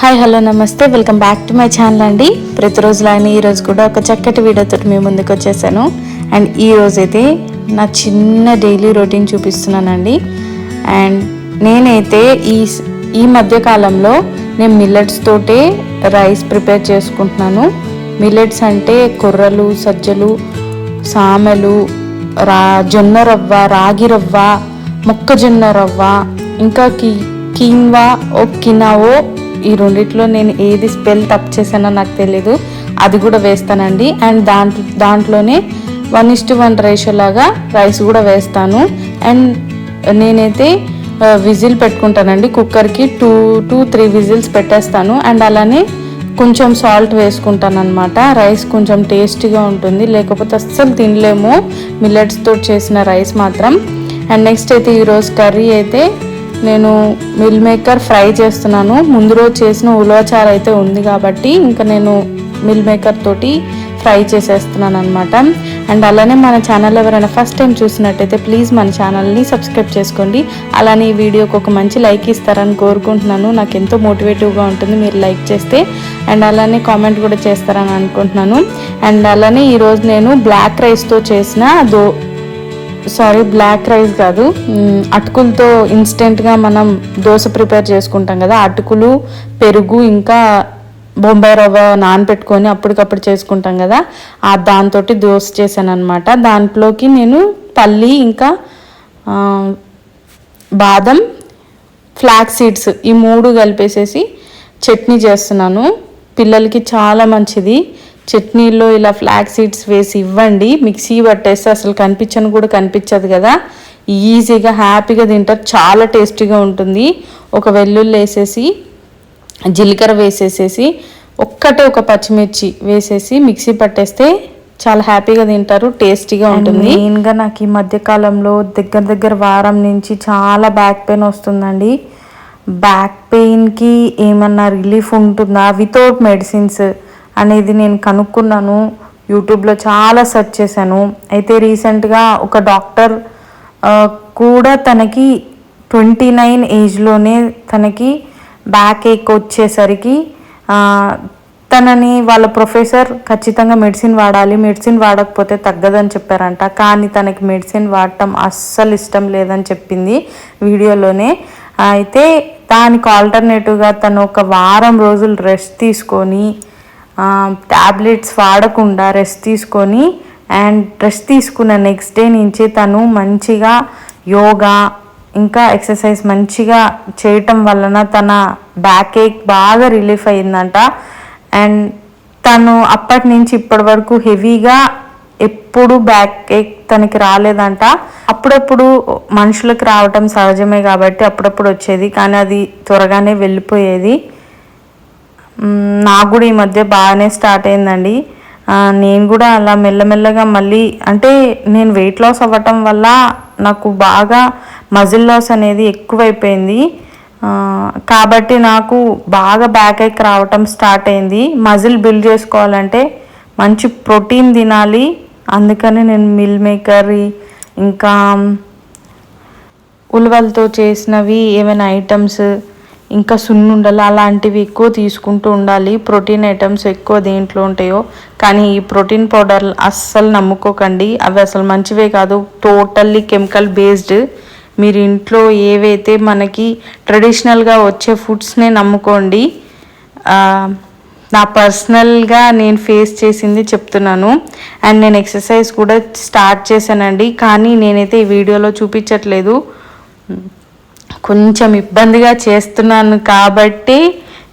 Hi hello నమస్తే. Welcome back to my channel అండి. ప్రతిరోజులానే ఈరోజు కూడా ఒక చక్కటి వీడియోతో మీ ముందుకు వచ్చేసాను. అండ్ ఈ రోజైతే నా చిన్న డైలీ రొటీన్ చూపిస్తున్నానండి. అండ్ నేనైతే ఈ ఈ మధ్యకాలంలో నేను మిల్లెట్స్ తోటే రైస్ ప్రిపేర్ చేసుకుంటున్నాను. మిల్లెట్స్ అంటే కొర్రలు సజ్జలు సామెలు రా జొన్న రవ్వ రాగి రవ్వ మొక్కజొన్న రవ్వ ఇంకా కి కీన్వా ఓ కినావో ఈ రెండిట్లో నేను ఏది స్పెల్ తప్పు చేశానో నాకు తెలీదు. అది కూడా వేస్తానండి. అండ్ దాంట్లో దాంట్లోనే వన్ ఇస్ వన్ రేషియో లాగా రైస్ కూడా వేస్తాను. అండ్ నేనైతే విజిల్ పెట్టుకుంటానండి. కుక్కర్కి టూ టూ త్రీ విజిల్స్ పెట్టేస్తాను. అండ్ అలానే కొంచెం సాల్ట్ వేసుకుంటాను అనమాట రైస్ కొంచెం టేస్టీగా ఉంటుంది. లేకపోతే అస్సలు తినలేము. మిల్లెట్స్తో చేసిన రైస్ మాత్రం. అండ్ నెక్స్ట్ అయితే ఈరోజు కర్రీ అయితే నేను మిల్ మేకర్ ఫ్రై చేస్తున్నాను. ముందు రోజు చేసిన ఉలవచారు అయితే ఉంది కాబట్టి ఇంకా నేను మిల్ మేకర్ తోటి ఫ్రై చేసేస్తున్నాను అనమాట అండ్ అలానే మన ఛానల్ ఎవరైనా ఫస్ట్ టైం చూసినట్టయితే ప్లీజ్ మన ఛానల్ని సబ్స్క్రైబ్ చేసుకోండి. అలానే ఈ వీడియోకి ఒక మంచి లైక్ ఇస్తారని కోరుకుంటున్నాను. నాకు ఎంతో మోటివేటివ్గా ఉంటుంది మీరు లైక్ చేస్తే. అండ్ అలానే కామెంట్ కూడా చేస్తారని అనుకుంటున్నాను. అండ్ అలానే ఈరోజు నేను బ్లాక్ రైస్తో చేసిన దో సారీ బ్లాక్ రైస్ కాదు. అటుకులతో ఇన్స్టెంట్గా మనం దోశ ప్రిపేర్ చేసుకుంటాం కదా అటుకులు పెరుగు ఇంకా బొంబాయి రవ్వ నానబెట్టుకొని అప్పటికప్పుడు చేసుకుంటాం కదా ఆ దాంతో దోశ చేశాను అనమాట దాంట్లోకి నేను పల్లి ఇంకా బాదం ఫ్లాక్ సీడ్స్ ఈ మూడు కలిపేసేసి చట్నీ చేస్తున్నాను. పిల్లలకి చాలా మంచిది. చట్నీలో ఇలా ఫ్లాక్ సీడ్స్ వేసి ఇవ్వండి. మిక్సీ పట్టేస్తే అసలు కనిపించను కూడా కనిపించదు కదా. ఈజీగా హ్యాపీగా తింటారు చాలా టేస్టీగా ఉంటుంది. ఒక వెల్లుల్లి వేసేసి జీలకర్ర వేసేసేసి ఒక్కటే ఒక పచ్చిమిర్చి వేసేసి మిక్సీ పట్టేస్తే చాలా హ్యాపీగా తింటారు టేస్టీగా ఉంటుంది. మెయిన్గా నాకు ఈ మధ్య కాలంలో దగ్గర దగ్గర వారం నుంచి చాలా బ్యాక్ పెయిన్ వస్తుందండి. బ్యాక్ పెయిన్కి ఏమన్నా రిలీఫ్ ఉంటుందా? వితౌట్ మెడిసిన్స్ అనేది నేను కనుక్కున్నాను. యూట్యూబ్లో చాలా సెర్చ్ చేశాను. అయితే రీసెంట్గా ఒక డాక్టర్ కూడా తనకి ట్వంటీ నైన్ ఏజ్లోనే తనకి బ్యాక్ ఏక్ వచ్చేసరికి తనని వాళ్ళ ప్రొఫెసర్ ఖచ్చితంగా మెడిసిన్ వాడాలి మెడిసిన్ వాడకపోతే తగ్గదని చెప్పారంట. కానీ తనకి మెడిసిన్ వాడటం అస్సలు ఇష్టం లేదని చెప్పింది వీడియోలోనే. అయితే దానికి ఆల్టర్నేటివ్గా తను ఒక వారం రోజులు రెస్ట్ తీసుకొని ట్యాబ్లెట్స్ వాడకుండా రెస్ట్ తీసుకొని అండ్ రెస్ట్ తీసుకున్న నెక్స్ట్ డే నుంచి తను మంచిగా యోగా ఇంకా ఎక్సర్సైజ్ మంచిగా చేయటం వలన తన బ్యాక్ ఏక్ బాగా రిలీఫ్ అయిందంట. అండ్ తను అప్పటి నుంచి ఇప్పటి వరకు హెవీగా ఎప్పుడు బ్యాక్ ఏక్ తనకి రాలేదంట. అప్పుడప్పుడు మనుషులకు రావటం సహజమే కాబట్టి అప్పుడప్పుడు వచ్చేది కానీ అది త్వరగానే వెళ్ళిపోయేది. నాకు కూడా ఈ మధ్య బాగానే స్టార్ట్ అయిందండి. నేను కూడా అలా మెల్లమెల్లగా మళ్ళీ అంటే నేను వెయిట్ లాస్ అవ్వటం వల్ల నాకు బాగా మజిల్ లాస్ అనేది ఎక్కువైపోయింది. కాబట్టి నాకు బాగా బ్యాక్ ఎక్ రావటం స్టార్ట్ అయింది. మజిల్ బిల్డ్ చేసుకోవాలంటే మంచి ప్రోటీన్ తినాలి. అందుకని నేను మిల్ మేకర్ ఇంకా ఉలవలతో చేసినవి ఏమైనా ఐటమ్స్ ఇంకా సున్నుండలు అలాంటివి ఎక్కువ తీసుకుంటూ ఉండాలి. ప్రోటీన్ ఐటమ్స్ ఎక్కువ దేంట్లో ఉంటాయో. కానీ ఈ ప్రోటీన్ పౌడర్ అస్సలు నమ్ముకోకండి. అవి అసలు మంచివే కాదు. Totally chemical based. మీరు ఇంట్లో ఏవైతే మనకి ట్రెడిషనల్గా వచ్చే ఫుడ్స్నే నమ్ముకోండి. నా పర్సనల్గా నేను ఫేస్ చేసింది చెప్తున్నాను. అండ్ నేను ఎక్సర్సైజ్ కూడా స్టార్ట్ చేశానండి. కానీ నేనైతే ఈ వీడియోలో చూపించట్లేదు. కొంచెం ఇబ్బందిగా చేస్తున్నాను కాబట్టి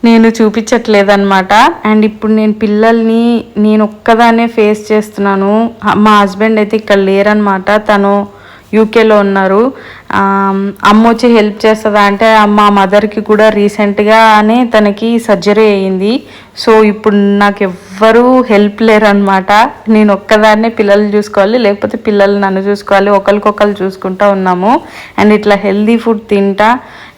నేను చూపించట్లేదు అనమాట అండ్ ఇప్పుడు నేను పిల్లల్ని నేను ఒక్కదానే ఫేస్ చేస్తున్నాను. మా హస్బెండ్ అయితే ఇక్కడ లేరనమాట తను యూకేలో ఉన్నారు. అమ్మ వచ్చి హెల్ప్ చేస్తుందా అంటే మా మదర్కి కూడా రీసెంట్గానే తనకి సర్జరీ అయ్యింది. సో ఇప్పుడు నాకు ఎవ్వరూ హెల్ప్ లేరనమాట నేను ఒక్కదాన్నే పిల్లలు చూసుకోవాలి లేకపోతే పిల్లలు నన్ను చూసుకోవాలి ఒకరికొకరు చూసుకుంటా ఉన్నాము. అండ్ ఇట్లా హెల్దీ ఫుడ్ తింటా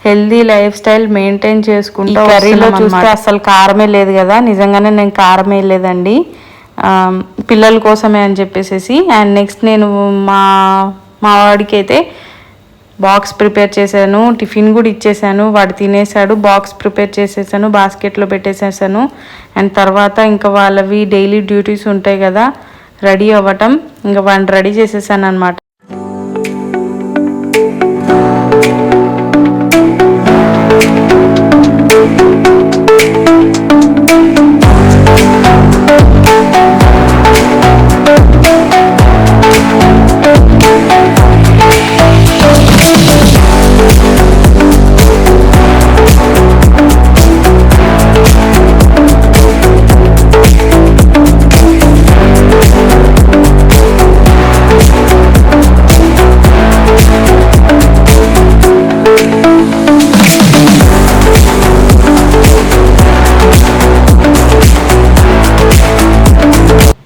హెల్దీ లైఫ్ స్టైల్ మెయింటైన్ చేసుకుంటా కర్రీలో చూస్తే అసలు కారమే లేదు కదా నిజంగానే నేను కారం వేయలేదండి ఆమ్, పిల్లల కోసమే అని చెప్పేసి అండ్ నెక్స్ట్ నేను మా మా వాడికి అయితే బాక్స్ ప్రిపేర్ చేశాను టిఫిన్ కూడా ఇచ్చేసాను వాడు తినేసాడు బాక్స్ ప్రిపేర్ చేసేసాను బాస్కెట్లో పెట్టేసేసాను. అండ్ తర్వాత ఇంకా వాళ్ళవి డైలీ డ్యూటీస్ ఉంటాయి కదా రెడీ అవ్వటం ఇంకా వాడిని రెడీ చేసేసాను అనమాట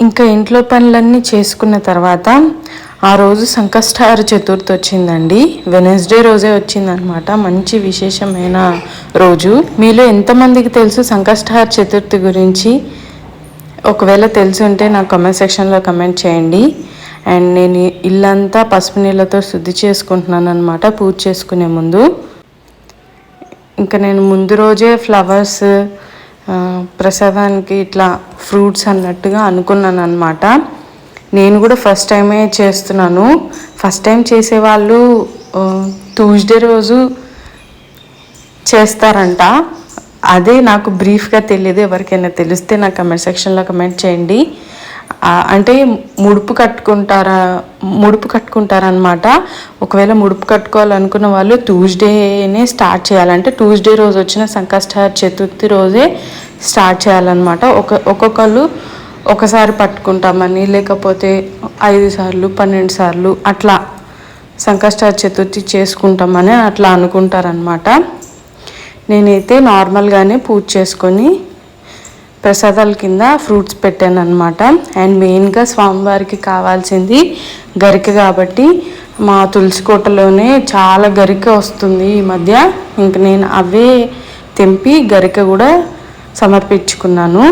ఇంకా ఇంట్లో పనులన్నీ చేసుకున్న తర్వాత ఆ రోజు సంకష్టహార చతుర్థి వచ్చిందండి. వెనస్డే రోజే వచ్చిందనమాట మంచి విశేషమైన రోజు. మీలో ఎంతమందికి తెలుసు సంకష్టహార చతుర్థి గురించి? ఒకవేళ తెలిసి ఉంటే నా కమెంట్ సెక్షన్లో కమెంట్ చేయండి. అండ్ నేను ఇల్లంతా పసుపు నీళ్ళతో శుద్ధి చేసుకుంటున్నాను అనమాట పూజ చేసుకునే ముందు. ఇంకా నేను ముందు రోజే ఫ్లవర్స్ ప్రసాదానికి ఇట్లా ఫ్రూట్స్ అన్నట్టుగా అనుకున్నాను అనమాట నేను కూడా ఫస్ట్ టైమే చేస్తున్నాను. ఫస్ట్ టైం చేసేవాళ్ళు ట్యూస్డే రోజు చేస్తారంట. అదే నాకు బ్రీఫ్గా తెలియదు ఎవరికైనా తెలిస్తే నా కమెంట్ సెక్షన్లో కమెంట్ చేయండి. అంటే ముడుపు కట్టుకుంటారా ముడుపు కట్టుకుంటారనమాట ఒకవేళ ముడుపు కట్టుకోవాలనుకున్న వాళ్ళు ట్యూస్డేనే స్టార్ట్ చేయాలంటే ట్యూస్డే రోజు వచ్చిన సంకష్ట చతుర్థి రోజే స్టార్ట్ చేయాలన్నమాట. ఒక ఒక్కొక్కళ్ళు ఒకసారి పట్టుకుంటామని లేకపోతే ఐదు సార్లు పన్నెండు సార్లు అట్లా సంకష్ట చతుర్థి చేసుకుంటామని అట్లా అనుకుంటారనమాట నేనైతే నార్మల్గానే పూజ చేసుకొని ప్రసాదాల కింద ఫ్రూట్స్ పెట్టాను అనమాట అండ్ మెయిన్గా స్వామివారికి కావాల్సింది గరిక కాబట్టి మా తులసి కోటలోనే చాలా గరిక వస్తుంది ఈ మధ్య. ఇంక నేను అవే తెంపి గరిక కూడా సమర్పించుకున్నాను.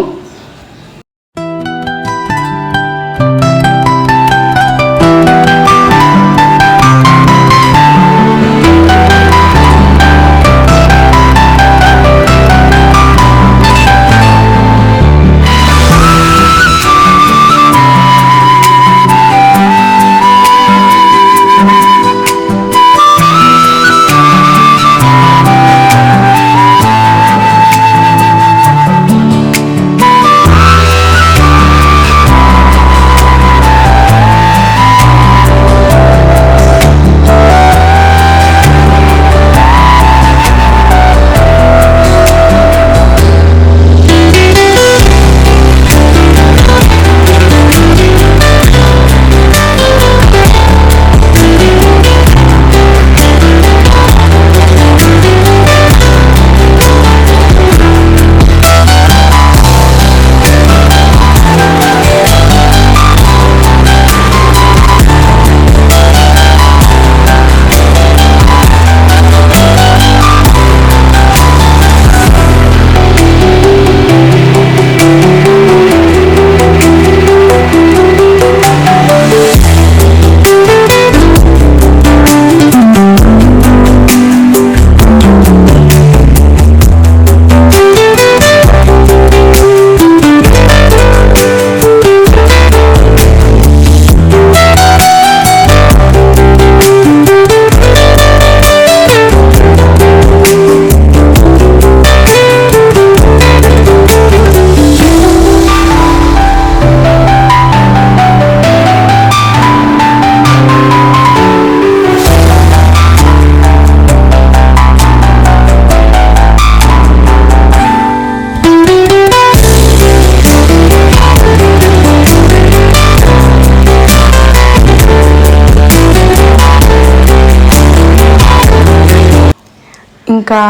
ఇంకా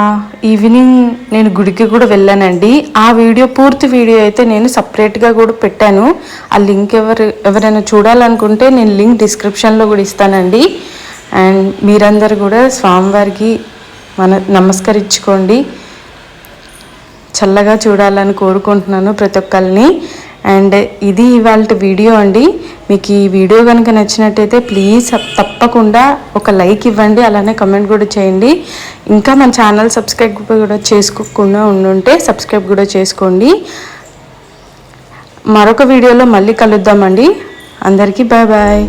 ఈవినింగ్ నేను గుడికి కూడా వెళ్ళానండి. ఆ వీడియో పూర్తి వీడియో అయితే నేను సపరేట్గా కూడా పెట్టాను. ఆ లింక్ ఎవరు ఎవరైనా చూడాలనుకుంటే నేను లింక్ డిస్క్రిప్షన్లో కూడా ఇస్తానండి. అండ్ మీరందరూ కూడా స్వామివారికి మన నమస్కరించుకోండి. చల్లగా చూడాలని కోరుకుంటున్నాను ప్రతి ఒక్కరిని. అండ్ ఇది ఇవాళ వీడియో అండి. మీకు ఈ వీడియో కనుక నచ్చినట్టయితే ప్లీజ్ తప్పకుండా ఒక లైక్ ఇవ్వండి అలానే కమెంట్ కూడా చేయండి. ఇంకా మన ఛానల్ సబ్స్క్రైబ్ కూడా చేసుకోకుండా ఉండుంటే సబ్స్క్రైబ్ కూడా చేసుకోండి. మరొక వీడియోలో మళ్ళీ కలుద్దామండి. అందరికీ బాయ్ బాయ్